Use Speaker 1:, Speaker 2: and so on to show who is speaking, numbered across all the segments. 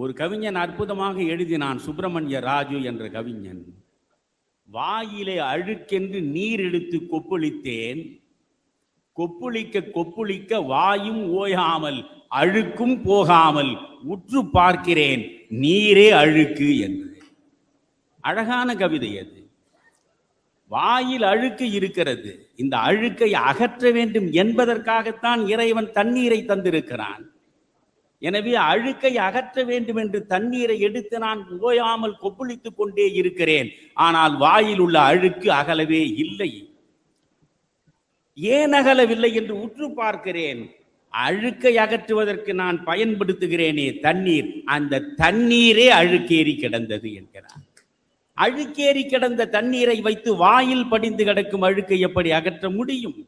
Speaker 1: ஒரு கவிஞன் அற்புதமாக எழுதினான் சுப்பிரமணிய ராஜு என்ற கவிஞன். வாயிலே அழுக்கென்று நீர் எடுத்து கொப்புளித்தேன். கொப்புளிக்க கொப்புளிக்க வாயும் ஓயாமல் அழுக்கும் போகாமல் உற்று பார்க்கிறேன் நீரே அழுக்கு என்று அழகான கவிதை அது. வாயில் அழுக்கு இருக்கிறது. இந்த அழுக்கை அகற்ற வேண்டும் என்பதற்காகத்தான் இறைவன் தண்ணீரை தந்திருக்கிறான். எனவே அழுக்கை அகற்ற வேண்டும் என்று தண்ணீரை எடுத்து நான் ஓயாமல் கொப்புளித்துக் கொண்டே இருக்கிறேன். ஆனால் வாயில் உள்ள அழுக்கு அகலவே இல்லை. ஏன் அகலவில்லை என்று உற்று பார்க்கிறேன். அழுக்கை அகற்றுவதற்கு நான் பயன்படுத்துகிறேனே தண்ணீர். அந்த தண்ணீரே அழுக்கேறி கிடந்தது என்கிறார். அழுக்கேறி கிடந்த தண்ணீரை வைத்து வாயில் படிந்து கிடக்கும் அழுக்கை எப்படி அகற்ற முடியும்?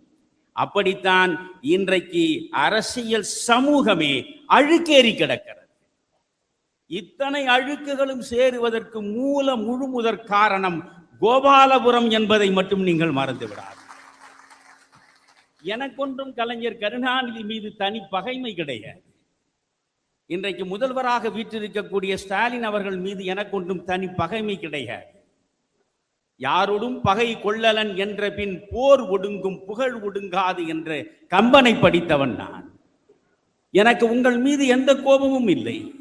Speaker 1: அப்படித்தான் இன்றைக்கு அரசியல் சமூகமே அழுக்கேறி கிடக்கிறது. இத்தனை அழுக்குகளும் சேருவதற்கு மூல முழுமுதற் காரணம் கோபாலபுரம் என்பதை மட்டும் நீங்கள் மறந்து விடாது எனக்கொன்றும் கலைஞர் கருணாநிதி மீது தனி பகைமை கிடையாது. இன்றைக்கு முதல்வராக வீற்றிருக்கக்கூடிய ஸ்டாலின் அவர்கள் மீது எனக்கொன்றும் தனி பகைமை கிடையாது. யாரோடும் பகை கொள்ளலன் என்ற பின் போர் ஒடுங்கும் புகழ் ஒடுங்காது என்று கம்பனை படித்தவன் நான். எனக்கு உங்கள் மீது எந்த கோபமும் இல்லை.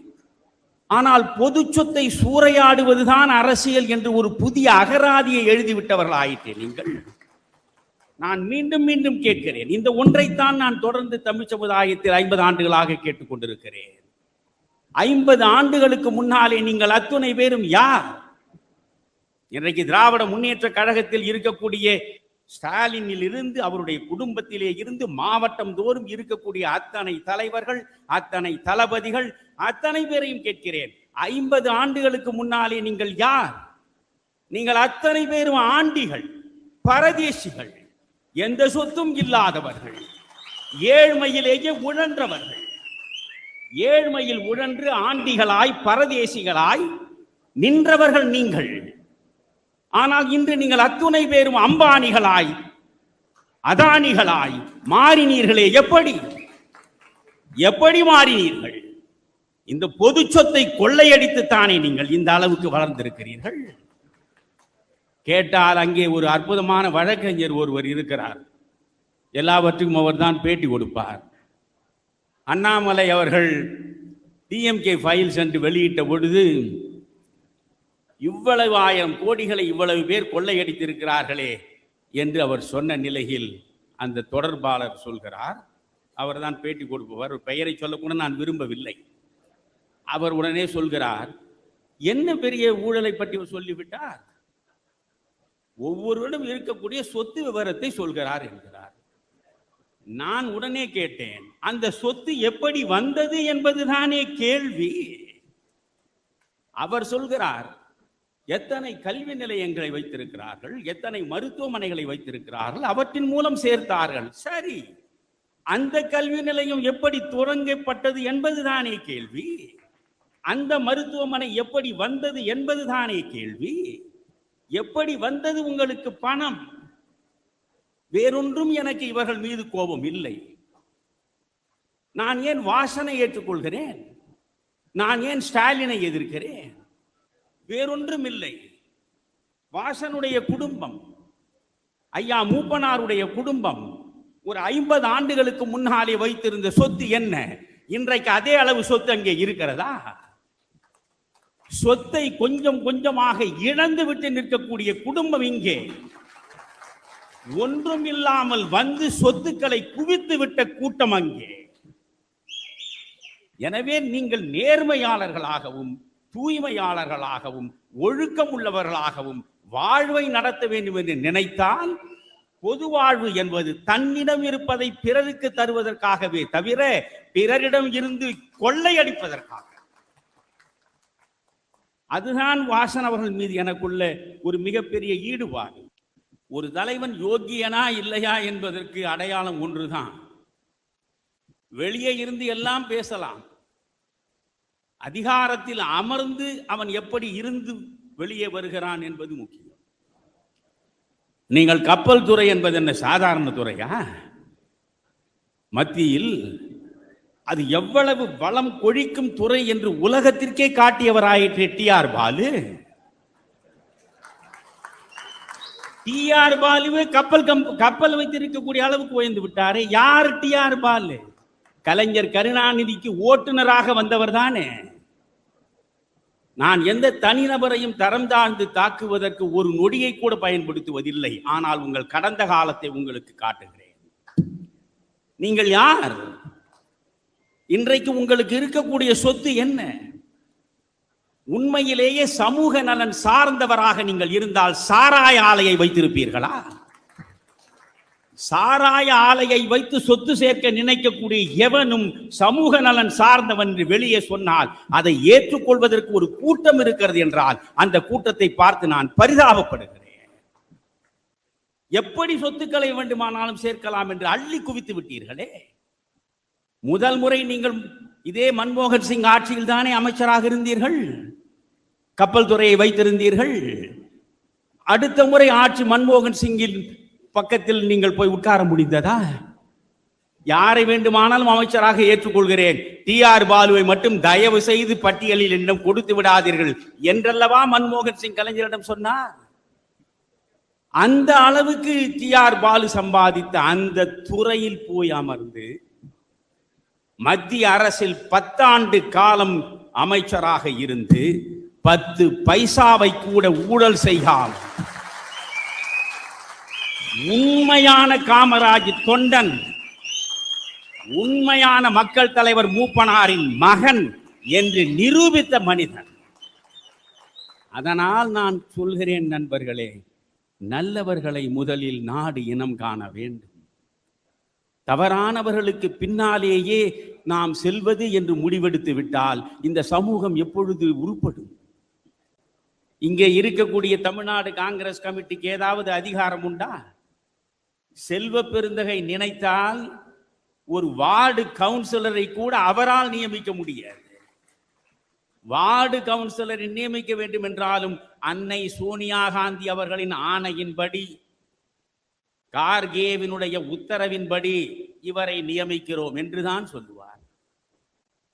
Speaker 1: ஆனால் பொது சொத்தை சூறையாடுவதுதான் அரசியல் என்று ஒரு புதிய அகராதியை எழுதிவிட்டவர்கள் ஆயிற்றே நீங்கள். நான் மீண்டும் மீண்டும் கேட்கிறேன். இந்த ஒன்றைத்தான் நான் தொடர்ந்து தமிழ் சமுதாயத்தில் ஐம்பது ஆண்டுகளாக கேட்டுக்கொண்டிருக்கிறேன். ஐம்பது ஆண்டுகளுக்கு முன்னாலே நீங்கள் அத்துணை பேரும் யார்? இன்றைக்கு திராவிட முன்னேற்ற கழகத்தில் இருக்கக்கூடிய ஸ்டாலினில் இருந்து அவருடைய குடும்பத்திலே இருந்து மாவட்டம் தோறும் இருக்கக்கூடிய அத்தனை தலைவர்கள் அத்தனை தளபதிகள் அத்தனை பேரையும் கேட்கிறேன். ஐம்பது ஆண்டுகளுக்கு முன்னாலே நீங்கள் யார்? நீங்கள் அத்தனை பேரும் ஆண்டிகள் பரதேசிகள் எந்த சொத்தும் இல்லாதவர்கள் ஏழ்மையிலேயே உழன்றவர்கள். ஏழ்மையில் உழன்று ஆண்டிகளாய் பரதேசிகளாய் நின்றவர்கள் நீங்கள். ஆனால் இன்று நீங்கள் அத்துணை பேரும் அம்பானிகளாய் அதானிகளாய் மாறினீர்களே. எப்படி? எப்படி மாறினீர்கள்? இந்த பொது சொத்தை கொள்ளையடித்து தானே நீங்கள் இந்த அளவுக்கு வளர்ந்திருக்கிறீர்கள்? கேட்டால் அங்கே ஒரு அற்புதமான வழக்கறிஞர் ஒருவர் இருக்கிறார். எல்லாவற்றுக்கும் அவர்தான் பேட்டி கொடுப்பார். அண்ணாமலை அவர்கள் டிஎம்கே ஃபைல்ஸ் என்று வெளியிட்ட பொழுது இவ்வளவு ஆயிரம் கோடிகளை இவ்வளவு பேர் கொள்ளையடித்திருக்கிறார்களே என்று அவர் சொன்ன நிலையில் அந்த தொடர்பாளர் சொல்கிறார். அவர் தான் பேட்டி கொடுப்பவர். பெயரை சொல்லக்கூட நான் விரும்பவில்லை. அவர் உடனே சொல்கிறார் என்ன பெரிய ஊழலை பற்றி சொல்லிவிட்டார்? ஒவ்வொருவரும் இருக்கக்கூடிய சொத்து விவரத்தை சொல்கிறார் என்கிறார். நான் உடனே கேட்டேன் அந்த சொத்து எப்படி வந்தது என்பதுதானே கேள்வி. அவர் சொல்கிறார் எத்தனை கல்வி நிலையங்களை வைத்திருக்கிறார்கள் எத்தனை மருத்துவமனைகளை வைத்திருக்கிறார்கள் அவற்றின் மூலம் சேர்த்தார்கள். சரி அந்த கல்வி நிலையம் எப்படி தொடங்கப்பட்டது என்பதுதானே கேள்வி. அந்த மருத்துவமனை எப்படி வந்தது என்பதுதானே கேள்வி. எப்படி வந்தது உங்களுக்கு பணம்? வேறொன்றும் எனக்கு இவர்கள் மீது கோபம் இல்லை. நான் ஏன் வாசனை ஏற்றுக்கொள்கிறேன்? நான் ஏன் ஸ்டாலினை எதிர்க்கிறேன்? வேறொன்றும் இல்லை வாசனுடைய குடும்பம் ஐயா மூப்பனாருடைய குடும்பம் ஒரு ஐம்பது ஆண்டுகளுக்கு முன்னாலே வைத்திருந்த சொத்து என்ன? இன்றைக்கு அதே அளவு சொத்து அங்கே இருக்கிறதா? சொத்தை கொஞ்சம் கொஞ்சமாக இழந்து விட்டு நிற்கக்கூடிய குடும்பம் இங்கே. ஒன்றும் இல்லாமல் வந்து சொத்துக்களை குவித்து விட்ட கூட்டம் அங்கே. எனவே நீங்கள் நேர்மையாளர்களாகவும் தூய்மையாளர்களாகவும் ஒழுக்கம் உள்ளவர்களாகவும் வாழ்வை நடத்த வேண்டும் என்று நினைத்தால் பொது வாழ்வு என்பது தன்னிடம் இருப்பதை பிறருக்கு தருவதற்காகவே தவிர பிறரிடம் இருந்து கொள்ளையடிப்பதற்காக அதுதான் வாசன் அவர்கள் மீது எனக்குள்ள ஒரு மிகப்பெரிய ஈடுபாடு. ஒரு தலைவன் யோக்கியனா இல்லையா என்பதற்கு அடையாளம் ஒன்றுதான். வெளியே இருந்து எல்லாம் பேசலாம். அதிகாரத்தில் அமர்ந்து அவன் எப்படி இருந்து வெளியே வருகிறான் என்பது முக்கியம். நீங்கள் கப்பல் துறை என்பது என்ன சாதாரண துறையா? மத்தியில் அது எவ்வளவு வளம் கொழிக்கும் துறை என்று உலகத்திற்கே காட்டியவராயிற்று T R Balu. T R பாலுவே கப்பல் கம் கப்பல் வைத்திருக்கக்கூடிய அளவுக்கு உயர்ந்து விட்டாரே. யார் டிஆர் பாலு? கலைஞர் கருணாநிதிக்கு ஓட்டுநராக வந்தவர் தானே நான் எந்த தனிநபரையும் தரம் தாழ்ந்து தாக்குவதற்கு ஒரு நொடியை கூட பயன்படுத்துவதில்லை. ஆனால் உங்கள் கடந்த காலத்தை உங்களுக்கு காட்டுகிறேன். நீங்கள் யார்? இன்றைக்கு உங்களுக்கு இருக்கக்கூடிய சொத்து என்ன? உண்மையிலேயே சமூக நலன் சார்ந்தவராக நீங்கள் இருந்தால் சாராய ஆலையை வைத்திருப்பீர்களா? சாராய ஆலையை வைத்து சொத்து சேர்க்க நினைக்கக்கூடிய எவனும் சமூக நலன் சார்ந்தவன் என்று வெளியே சொன்னால் அதை ஏற்றுக்கொள்வதற்கு ஒரு கூட்டம் இருக்கிறது என்றால் அந்த கூட்டத்தை பார்த்து நான் பரிதாபப்படுகிறேன். எப்படி சொத்துக்களை வேண்டுமானாலும் சேர்க்கலாம் என்று அள்ளி குவித்து விட்டீர்களே? முதல் முறை நீங்கள் இதே மன்மோகன் சிங் ஆட்சியில் தானே அமைச்சராக இருந்தீர்கள்? கப்பல் துறையை வைத்திருந்தீர்கள்? அடுத்த முறை ஆட்சி மன்மோகன் சிங்கின் பக்கத்தில் நீங்கள் போய் உட்கார முடிந்ததா? யாரை வேண்டுமானாலும் அமைச்சராக ஏற்றுக்கொள்கிறேன். டி ஆர் பாலுவை மட்டும் தயவு செய்து பட்டியலில் என்னிடம் கொடுத்து விடாதீர்கள். என்றல்லவா மன்மோகன் சிங் கலைஞரிடம் சொன்னார்? அந்த அளவுக்கு டி ஆர் பாலு சம்பாதித்த அந்த துறையில் போய் அமர்ந்து மத்திய அரசில் பத்தாண்டு காலம் அமைச்சராக இருந்து பத்து பைசாவை கூட ஊழல் செய்யாமல் உண்மையான காமராஜ் தொண்டன் உண்மையான மக்கள் தலைவர் மூப்பனாரின் மகன் என்று நிரூபித்த மனிதன். அதனால் நான் சொல்கிறேன் நண்பர்களே நல்லவர்களை முதலில் நாடு இனம் காண வேண்டும். தவறானவர்களுக்கு பின்னாலேயே நாம் செல்வது என்று முடிவெடுத்து விட்டால் இந்த சமூகம் எப்பொழுது உருப்படும்? இங்கே இருக்கக்கூடிய தமிழ்நாடு காங்கிரஸ் கமிட்டிக்கு ஏதாவது அதிகாரம் உண்டா? செல்வ பெருந்தகை நினைத்தால் ஒரு வார்டு கவுன்சிலரை கூட அவரால் நியமிக்க முடியாது. வார்டு கவுன்சிலரை நியமிக்க வேண்டும் என்றாலும் அன்னை சோனியா காந்தி அவர்களின் ஆணையின்படி கார்கேவினுடைய உத்தரவின்படி இவரை நியமிக்கிறோம் என்றுதான் சொல்லுவார்.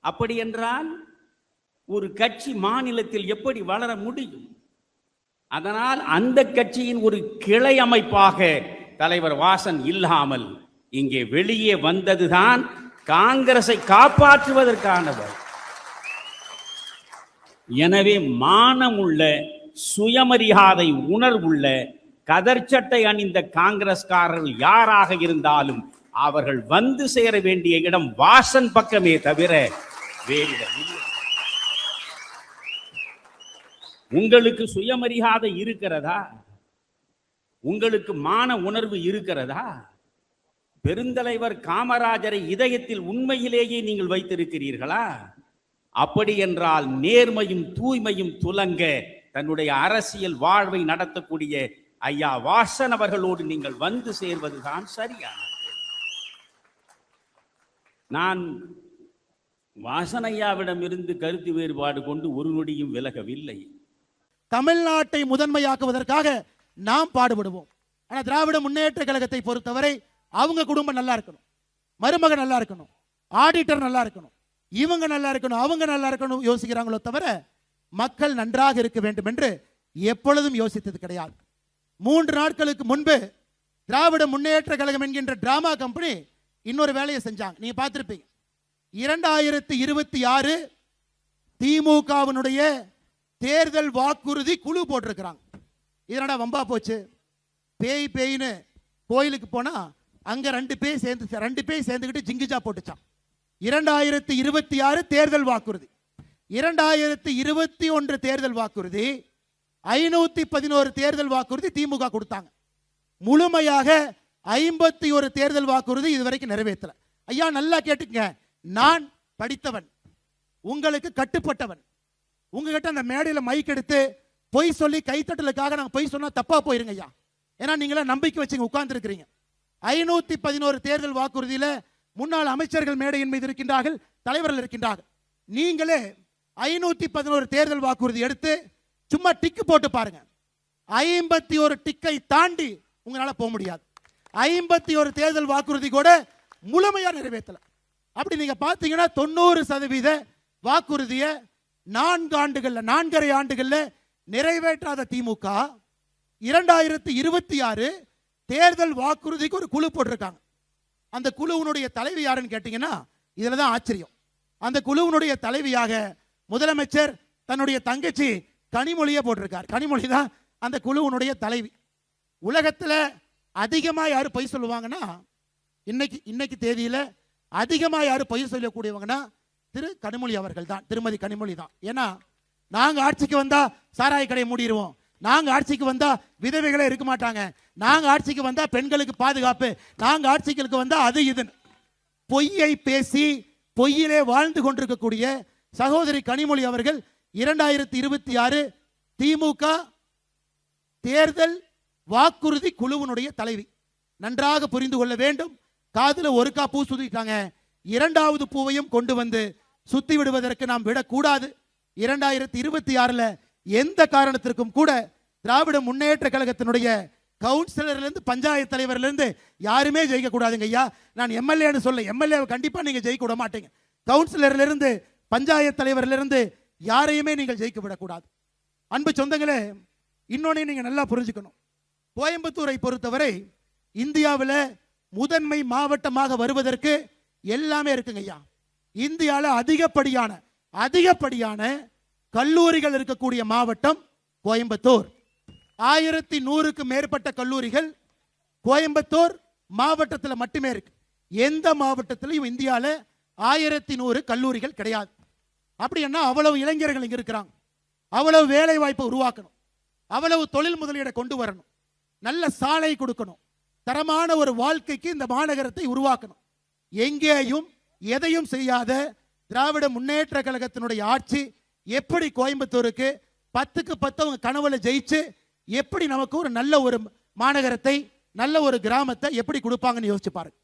Speaker 1: அப்படி என்றால் ஒரு கட்சி மாநிலத்தில் எப்படி வளர முடியும்? அதனால் அந்த கட்சியின் ஒரு கிளை அமைப்பாக தலைவர் வாசன் இல்லாமல் இங்கே வெளியே வந்ததுதான் காங்கிரஸை காப்பாற்றுவதற்கானவர். எனவே மானமுள்ள சுயமரியாதை உணர்வுள்ள கதர்ச்சட்டை அணிந்த காங்கிரஸ்காரர்கள் யாராக இருந்தாலும் அவர்கள் வந்து சேர வேண்டிய இடம் வாசன் பக்கமே தவிர வேறிடம் உங்களுக்கு சுயமரியாதை இருக்கிறதா? உங்களுக்கு மான உணர்வு இருக்கிறதா? பெருந்தலைவர் காமராஜரை இதயத்தில் உண்மையிலேயே நீங்கள் வைத்திருக்கிறீர்களா? அப்படி என்றால் நேர்மையும் தூய்மையும் துலங்க தன்னுடைய அரசியல் வாழ்வை நடத்தக்கூடிய ஐயா வாசன் அவர்களோடு நீங்கள் வந்து சேர்வதுதான் சரியானது நான் வாசனையாவிடம் இருந்து கருத்து வேறுபாடு கொண்டு ஒரு நொடியும் விலகவில்லை.
Speaker 2: தமிழ்நாட்டை முதன்மையாக்குவதற்காக நாம் பாடுபடுவோம். ஆனா திராவிட முன்னேற்ற கழகத்தை பொறுத்தவரை அவங்க குடும்பம் நல்லா இருக்கணும். மருமகன் நல்லா இருக்கணும். ஆடிட்டர் நல்லா இருக்கணும். இவங்க நல்லா இருக்கணும் அவங்க நல்லா இருக்கணும் யோசிக்கிறாங்களோ தவிர மக்கள் நன்றாக இருக்க வேண்டும் என்று எப்பொழுதும் யோசித்தது கிடையாது. மூன்று நாட்களுக்கு முன்பு திராவிட முன்னேற்ற கழகம் என்கின்ற டிராமா கம்பெனி இன்னொரு வேலையை செஞ்சாங்க. நீங்க பார்த்திருப்பீங்க. இரண்டாயிரத்தி இருபத்தி ஆறு திமுகவினுடைய தேர்தல் வாக்குறுதி குழு போட்டிருக்கிறாங்க. இதனடா வம்பா போச்சு. பேய் பேயின்னு கோயிலுக்கு போனா அங்க ரெண்டு பேய் சேர்ந்து ரெண்டு பேய் சேர்ந்துக்கிட்டு ஜிங்கிஜா போட்டுச்சான் இரண்டாயிரத்தி இருபத்தி ஆறு தேர்தல் வாக்குறுதி. இரண்டாயிரத்தி இருபத்தி ஒன்று தேர்தல் வாக்குறுதி ஐநூத்தி பதினோரு தேர்தல் வாக்குறுதி திமுக கொடுத்தாங்க. முழுமையாக ஐம்பத்தி ஒரு தேர்தல் வாக்குறுதி இதுவரைக்கும் நிறைவேற்றலை. ஐயா நல்லா கேட்டுக்கங்க. நான் படித்தவன். உங்களுக்கு கட்டுப்பட்டவன். உங்ககிட்ட அந்த மேடையில மைக் எடுத்து பொய் சொல்லி கைத்தட்டலுக்காக நாங்க பொய் சொன்னா தப்பா போயிருங்க ஐயா. ஏன்னா நீங்களா நம்பிக்கை வச்சுங்க உட்கார்ந்துருக்கிறீங்க. ஐநூத்தி பதினோரு தேர்தல் வாக்குறுதியில முன்னாள் அமைச்சர்கள் மேடையின் மீது இருக்கின்றார்கள் தலைவர்கள் இருக்கின்றார்கள். நீங்களே ஐநூத்தி பதினோரு தேர்தல் வாக்குறுதி எடுத்து சும்மா டிக்கு போட்டு பாருங்க. ஐம்பத்தி ஒரு டிக்கை தாண்டி உங்களால போக முடியாது. ஐம்பத்தி ஒரு தேர்தல் வாக்குறுதி கூட முழுமையா நிறைவேற்றல. அப்படி நீங்க பாத்தீங்கன்னா தொண்ணூறு சதவீத வாக்குறுதியை நான்கு ஆண்டுகள்ல நான்கரை ஆண்டுகள்ல நிறைவேற்றாத திமுக இரண்டாயிரத்தி இருபத்தி ஆறு தேர்தல் வாக்குறுதிக்கு ஒரு குழு போட்டிருக்காங்க. அந்த குழுவினுடைய தலைவி யாருன்னு கேட்டீங்கன்னா இதில் தான் ஆச்சரியம். அந்த குழுவினுடைய தலைவியாக முதலமைச்சர் தன்னுடைய தங்கச்சி கனிமொழியை போட்டிருக்கார். கனிமொழி தான் அந்த குழுவினுடைய தலைவி. உலகத்துல அதிகமா யாரு பொய் சொல்லுவாங்கன்னா இன்னைக்கு இன்னைக்கு தேதியில் அதிகமா யாரு பொய் சொல்லக்கூடியவங்கன்னா திரு கனிமொழி அவர்கள் தான். திருமதி கனிமொழி தான். ஏன்னா நாங்க ஆட்சிக்கு வந்தா சாராய கடையை மூடிடுவோம் நாங்க ஆட்சிக்கு வந்தா விதவைகளே இருக்க மாட்டாங்க. நாங்க ஆட்சிக்கு வந்தா பெண்களுக்கு பாதுகாப்பு. நாங்க ஆட்சிகளுக்கு வந்தா அது இதுன்னு. பொய்யை பேசி பொய்யிலே வாழ்ந்து கொண்டிருக்கக்கூடிய சகோதரி கனிமொழி அவர்கள் இரண்டாயிரத்தி இருபத்தி ஆறு திமுக தேர்தல் வாக்குறுதி குழுவினுடைய தலைவி. நன்றாக புரிந்து கொள்ள வேண்டும். காதுல ஒருக்கா பூ சுத்திட்டாங்க. இரண்டாவது பூவையும் கொண்டு வந்து சுத்தி விடுவதற்கு நாம் விடக்கூடாது. இரண்டாயிரத்தி இருபத்தி ஆறுல எந்த காரணத்திற்கும் கூட திராவிட முன்னேற்ற கழகத்தினுடைய கவுன்சிலர்ல இருந்து பஞ்சாயத்து தலைவர்ல இருந்து யாருமே ஜெயிக்கக்கூடாதுங்க ஐயா. நான் எம்எல்ஏன்னு சொல்ல எம்எல்ஏவை கண்டிப்பாக நீங்க ஜெயிக்க விட மாட்டீங்க கவுன்சிலர்ல இருந்து பஞ்சாயத்து தலைவர்லேருந்து யாரையுமே நீங்கள் ஜெயிக்க விடக்கூடாது அன்பு சொந்தங்களே இன்னொன்னையும் நீங்க நல்லா புரிஞ்சுக்கணும். கோயம்புத்தூரை பொறுத்தவரை இந்தியாவில் முதன்மை மாவட்டமாக வருவதற்கு எல்லாமே இருக்குங்க ஐயா. இந்தியாவில் அதிகப்படியான அதிகப்படியான கல்லூரிகள் இருக்கக்கூடிய மாவட்டம் கோயம்புத்தூர். ஆயிரத்தி நூறுக்கு மேற்பட்ட கல்லூரிகள் கோயம்புத்தூர் மாவட்டத்தில் மட்டுமே இருக்கு. எந்த மாவட்டத்திலையும் இந்தியாவில் ஆயிரத்தி நூறு கல்லூரிகள் கிடையாது. அப்படின்னா அவ்வளவு இளைஞர்கள் இங்க இருக்கிறாங்க. அவ்வளவு வேலை வாய்ப்பை உருவாக்கணும். அவ்வளவு தொழில் முதலீடை கொண்டு வரணும். நல்ல சாலை கொடுக்கணும். தரமான ஒரு வாழ்க்கைக்கு இந்த மாநகரத்தை உருவாக்கணும். எங்கேயும் எதையும் செய்யாத திராவிட முன்னேற்ற கழகத்தினுடைய ஆட்சி எப்படி கோயம்புத்தூருக்கு பத்துக்கு பத்து அவங்க கனவுல ஜெயிச்சு எப்படி நமக்கு ஒரு நல்ல ஒரு மாநகரத்தை நல்ல ஒரு கிராமத்தை எப்படி கொடுப்பாங்கன்னு யோசிச்சு பாருங்க.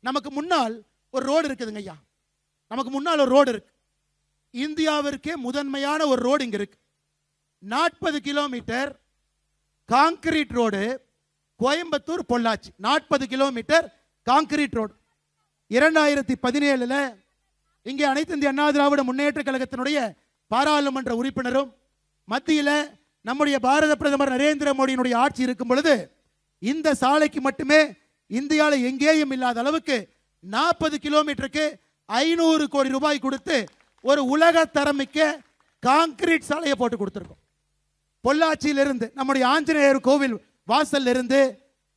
Speaker 2: நமக்கு முன்னால் ஒரு ரோடு இருக்குதுங்க ஐயா. நமக்கு முன்னால் ஒரு ரோடு இருக்கு. இந்தியாவிற்கே முதன்மையான ஒரு ரோடு இங்க இருக்கு. நாற்பது kilometre concrete road Coimbatore Pollachi. நாற்பது கிலோமீட்டர் காங்கிரீட் ரோடு. இரண்டாயிரத்தி பதினேழுல இங்கே அனைத்து இந்திய அண்ணா திராவிட முன்னேற்ற கழகத்தினுடைய பாராளுமன்ற உறுப்பினரும் மத்தியில நம்முடைய பாரத பிரதமர் நரேந்திர மோடியினுடைய ஆட்சி இருக்கும் பொழுது இந்த சாலைக்கு மட்டுமே இந்தியாவில் எங்கேயும் இல்லாத அளவுக்கு நாற்பது கிலோமீட்டருக்கு ஐநூறு கோடி ரூபாய் கொடுத்து ஒரு உலக தரமிக்க காங்கிரீட் சாலையை போட்டு கொடுத்துருக்கோம். பொள்ளாச்சியிலிருந்து நம்முடைய ஆஞ்சநேயர் கோவில் வாசல்ல இருந்து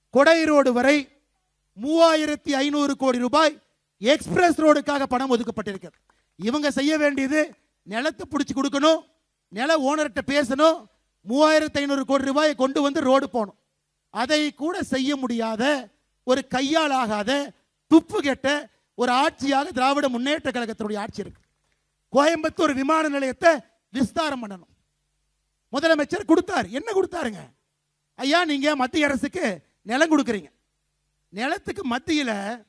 Speaker 2: கொடை ரோடு வரை மூவாயிரத்தி ஐநூறு கோடி ரூபாய் எக்ஸ்பிரஸ் ரோடுக்காக பணம் ஒதுக்கப்பட்டிருக்கிறது. இவங்க செய்ய வேண்டியது நிலத்தை பிடிச்சி கொடுக்கணும் நில ஓனர்கிட்ட பேசணும் மூவாயிரத்தி ஐநூறு கோடி ரூபாயை கொண்டு வந்து ரோடு போகணும். அதை கூட செய்ய முடியாத ஒரு கையால் ஆகாத துப்பு கெட்ட ஒரு ஆட்சியாக திராவிட முன்னேற்ற கழகத்தினுடைய ஆட்சி இருக்கு. கோயம்புத்தூர் விமான நிலையத்தை விஸ்தாரம் பண்ணணும். முதலமைச்சர் கொடுத்தாரு. என்ன கொடுத்தாருங்க? ஐயா நீங்க மத்திய அரசுக்கு நிலம் கொடுக்குறீங்க. நிலத்துக்கு மத்தியில்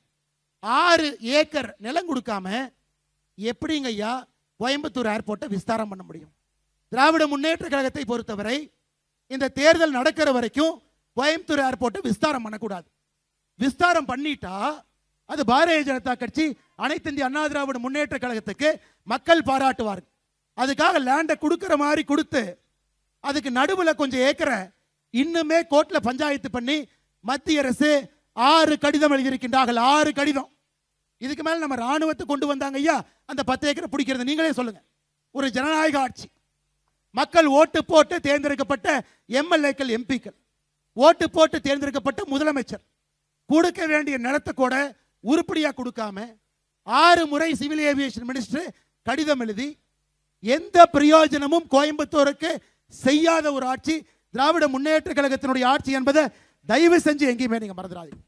Speaker 2: ஆறு ஏக்கர் நிலம் கொடுக்காம எப்படிங்க ஐயா கோயம்புத்தூர் ஏர்போர்ட்டை விஸ்தாரம் பண்ண முடியும்? திராவிட முன்னேற்ற கழகத்தை பொறுத்தவரை இந்த தேர்தல் நடக்கிற வரைக்கும் கோயம்புத்தூர் ஏர்போர்ட்டை விஸ்தாரம் பண்ணக்கூடாது. விஸ்தாரம் பண்ணிட்டா அது பாரதிய ஜனதா கட்சி அனைத்து இந்திய அண்ணா திராவிட முன்னேற்ற கழகத்துக்கு மக்கள் பாராட்டுவார்கள். அதுக்காக லேண்டை கொடுக்குற மாதிரி கொடுத்து அதுக்கு நடுவுல கொஞ்சம் ஏக்கரை இன்னுமே கோர்ட்ல பஞ்சாயத்து பண்ணி மத்திய அரசு ஆறு கடிதம் எழுதியிருக்கின்றார்கள் ஆறு கடிதம். இதுக்கு மேல நம்ம ராணுவத்தை கொண்டு வந்தாங்க ஐயா அந்த பத்து ஏக்கரை பிடிக்கிறது நீங்களே சொல்லுங்க. ஒரு ஜனநாயக ஆட்சி. மக்கள் ஓட்டு போட்டு தேர்ந்தெடுக்கப்பட்ட எம்எல்ஏக்கள் எம்பிக்கள். ஓட்டு போட்டு தேர்ந்தெடுக்கப்பட்ட முதலமைச்சர். கொடுக்க வேண்டிய நிலத்தை கூட உருப்படியா கொடுக்காம ஆறு முறை சிவில் ஏவியேஷன் மினிஸ்டர் கடிதம் எழுதி எந்த பிரயோஜனமும் கோயம்புத்தூருக்கு செய்யாத ஒரு ஆட்சி திராவிட முன்னேற்ற கழகத்தினுடைய ஆட்சி என்பதை தயவு செஞ்சு எங்கேயுமே நீங்க மறந்துடாதீங்க.